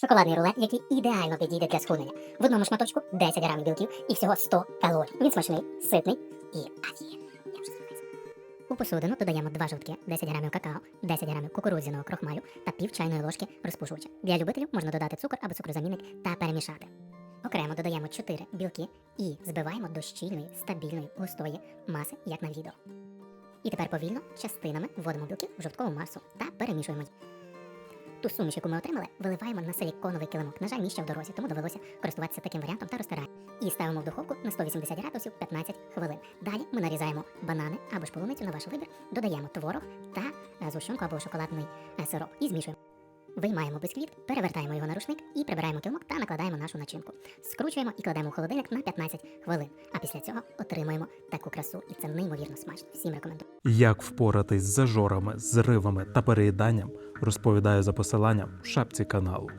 Шоколадний рулет, який ідеально підійде для схуднення. В одному шматочку 10 грамів білків і всього 100 калорій. Він смачний, ситний і вже. У посудину додаємо 2 жовтки, 10 грамів какао, 10 грамів кукурудзяного крохмалю та пів чайної ложки розпушувача. Для любителів можна додати цукор або цукрозамінник та перемішати. Окремо додаємо 4 білки і збиваємо до щільної, стабільної, густої маси, як на відео. І тепер повільно частинами вводимо білки в жовткову масу та перемішуємо. Ту суміш, яку ми отримали, виливаємо на силіконовий килимок. На жаль, ще в дорозі, тому довелося користуватися таким варіантом та розтираємо. І ставимо в духовку на 180 градусів 15 хвилин. Далі ми нарізаємо банани або ж полуницю на ваш вибір, додаємо творог та е, згущенку або шоколадний е, сироп і змішуємо. Виймаємо бисквіт, перевертаємо його на рушник і прибираємо килимок та накладаємо нашу начинку. Скручуємо і кладемо в холодильник на 15 хвилин. А після цього отримуємо таку красу, і це неймовірно смачно. Всім рекомендую. Як впоратись з зажорами, зривами та переїданням, розповідаю за посиланням в шапці каналу.